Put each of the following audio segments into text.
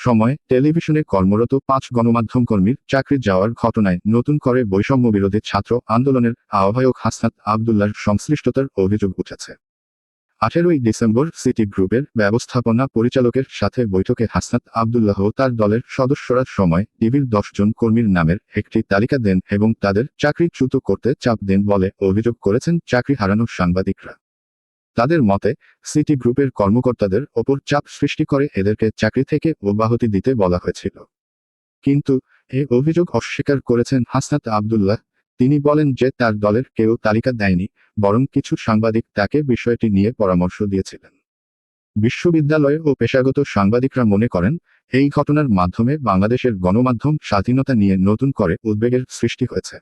সময়, টেলিভিশনে কর্মরত পাঁচ গণমাধ্যম কর্মীর চাকরি যাওয়ার ঘটনায় নতুন করে বৈষম্য বিরোধী ছাত্র আন্দোলনের আহ্বায়ক হাসনাত আবদুল্লার সংশ্লিষ্টতার অভিযোগ উঠেছে। আঠেরোই ডিসেম্বর সিটি গ্রুপের ব্যবস্থাপনা পরিচালকের সাথে বৈঠকে হাসনাত আবদুল্লাহ তার দলের সদস্যরা সময় টিভির জন কর্মীর নামের একটি তালিকা দেন এবং তাদের চাকরিচ্যুত করতে চাপ দেন বলে অভিযোগ করেছেন চাকরি হারানো সাংবাদিকরা। তাদের মতে, সিটি গ্রুপের কর্মকর্তাদের ওপর চাপ সৃষ্টি করে এদেরকে চাকরি থেকে অব্যাহতি দিতে বলা হয়েছিল। কিন্তু, এ অভিযোগ অস্বীকার করেছেন হাসনাত আবদুল্লাহ। তিনি বলেন যে তার দলের কেউ তালিকা দেয়নি, বরং কিছু সাংবাদিক তাকে বিষয়টি নিয়ে পরামর্শ দিয়েছিলেন। বিশ্ববিদ্যালয় ও পেশাগত সাংবাদিকরা মনে করেন, এই ঘটনার মাধ্যমে বাংলাদেশের গণমাধ্যম স্বাধীনতা নিয়ে নতুন করে উদ্বেগের সৃষ্টি হয়েছে।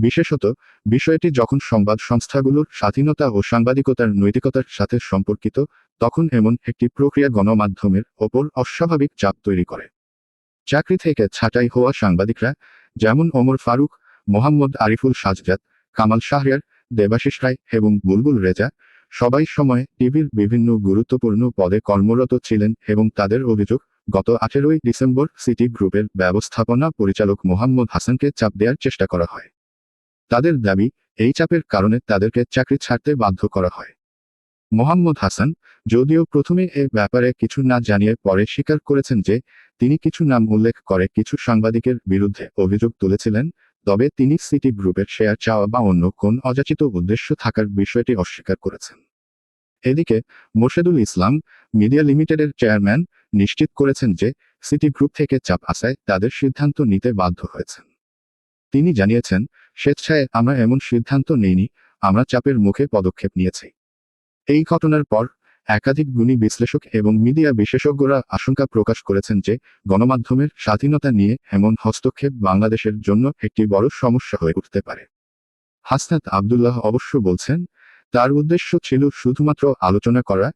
বিশেষত, বিষয়টি যখন সংবাদ সংস্থাগুলোর স্বাধীনতা ও সাংবাদিকতার নৈতিকতার সাথে সম্পর্কিত, তখন এমন একটি প্রক্রিয়া গণমাধ্যমের ওপর অস্বাভাবিক চাপ তৈরি করে। চাকরি থেকে ছাঁটাই হওয়া সাংবাদিকরা, যেমন ওমর ফারুক, মোহাম্মদ আরিফুল সাজজাদ, কামাল শাহরিয়ার, দেবাশিস রায় এবং বুলবুল রেজা, সবাই সময়ে টিভির বিভিন্ন গুরুত্বপূর্ণ পদে কর্মরত ছিলেন এবং তাদের অভিযোগ, গত আঠেরোই ডিসেম্বর সিটি গ্রুপের ব্যবস্থাপনা পরিচালক মোহাম্মদ হাসানকে চাপ দেওয়ার চেষ্টা করা হয়। তাদের দাবি, এই চাপের কারণে তাদেরকে চাকরি ছাড়তে বাধ্য করা হয়। মোহাম্মদ হাসান, যদিও প্রথমে এ ব্যাপারে কিছু না জানিয়ে পরে স্বীকার করেছেন যে, তিনি কিছু নাম উল্লেখ করে কিছু সাংবাদিকের বিরুদ্ধে অভিযোগ তুলেছিলেন, তবে তিনি সিটি গ্রুপের শেয়ার চাওয়া বা অন্য কোন অযাচিত উদ্দেশ্য থাকার বিষয়টি অস্বীকার করেছেন। এদিকে, মোর্শেদুল ইসলাম, মিডিয়া লিমিটেডের চেয়ারম্যান, নিশ্চিত করেছেন যে, সিটি গ্রুপ থেকে চাপ আসায় তাদের সিদ্ধান্ত নিতে বাধ্য হয়েছেন। তিনি জানিয়েছেন স্বেচ্ছায় আমরা এমন সিদ্ধান্ত নেইনি, আমরা চাপের মুখে পদক্ষেপ নিয়েছি। এই ঘটনার পর, একাধিক গুণী বিশ্লেষক এবং মিডিয়া বিশেষজ্ঞরা আশঙ্কা প্রকাশ করেছেন যে, গণমাধ্যমের স্বাধীনতা নিয়ে এমন হস্তক্ষেপ বাংলাদেশের জন্য একটি বড় সমস্যা হয়ে উঠতে পারে। হাসনাত আবদুল্লাহ অবশ্য বলছেন, তার উদ্দেশ্য ছিল শুধুমাত্র আলোচনা করা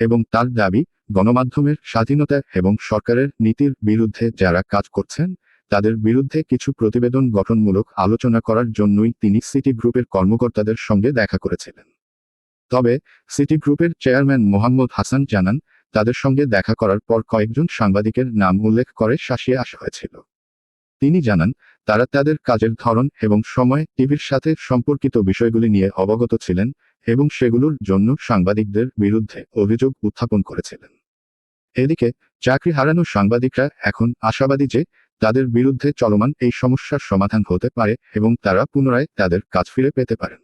এবং তার দাবি, গণমাধ্যমের স্বাধীনতা এবং সরকারের নীতির বিরুদ্ধে যারা কাজ করছেন তাদের বিরুদ্ধে কিছু প্রতিবেদন গঠনমূলক আলোচনা করার জন্যই তিনি সিটি গ্রুপের কর্মকর্তাদের সঙ্গে দেখা করেছিলেন। তবে, সিটি গ্রুপের চেয়ারম্যান মোহাম্মদ হাসান জানান, তাদের সঙ্গে দেখা করার পর কয়েকজন সাংবাদিকের নাম উল্লেখ করে শাসিয়ে আসা হয়েছিল। তিনি জানান, তারা তাদের কাজের ধরন এবং সময়, টিভির সাথে সম্পর্কিত বিষয়গুলি নিয়ে অবগত ছিলেন এবং সেগুলোর জন্য সাংবাদিকদের বিরুদ্ধে অভিযোগ উত্থাপন করেছিলেন। এদিকে, চাকরি হারানো সাংবাদিকরা এখন আশাবাদী যে তাদের বিরুদ্ধে চলমান এই সমস্যার সমাধান হতে পারে এবং তারা পুনরায় তাদের কাজ ফিরে পেতে পারেন।